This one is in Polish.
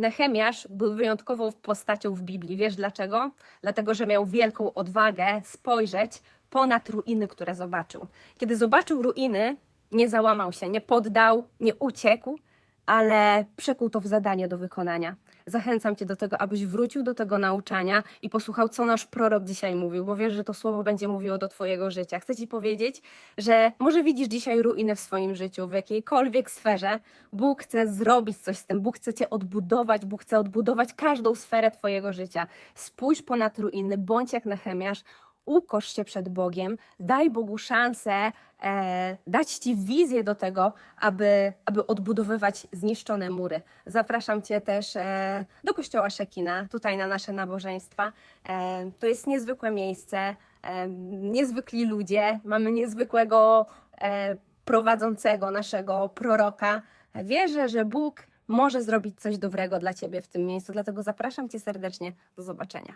Nehemiasz był wyjątkową postacią w Biblii. Wiesz dlaczego? Dlatego, że miał wielką odwagę spojrzeć ponad ruiny, które zobaczył. Kiedy zobaczył ruiny, nie załamał się, nie poddał, nie uciekł, ale przekuł to w zadanie do wykonania. Zachęcam Cię do tego, abyś wrócił do tego nauczania i posłuchał, co nasz prorok dzisiaj mówił, bo wiesz, że to słowo będzie mówiło do Twojego życia. Chcę Ci powiedzieć, że może widzisz dzisiaj ruinę w swoim życiu, w jakiejkolwiek sferze. Bóg chce zrobić coś z tym, Bóg chce Cię odbudować, Bóg chce odbudować każdą sferę Twojego życia. Spójrz ponad ruiny, bądź jak Nehemiasz, ukosz się przed Bogiem, daj Bogu szansę e, dać Ci wizję do tego, aby, aby odbudowywać zniszczone mury. Zapraszam Cię też e, do Kościoła Szekina, tutaj na nasze nabożeństwa. E, to jest niezwykłe miejsce, e, niezwykli ludzie, mamy niezwykłego e, prowadzącego naszego proroka. Wierzę, że Bóg może zrobić coś dobrego dla Ciebie w tym miejscu, dlatego zapraszam Cię serdecznie. Do zobaczenia.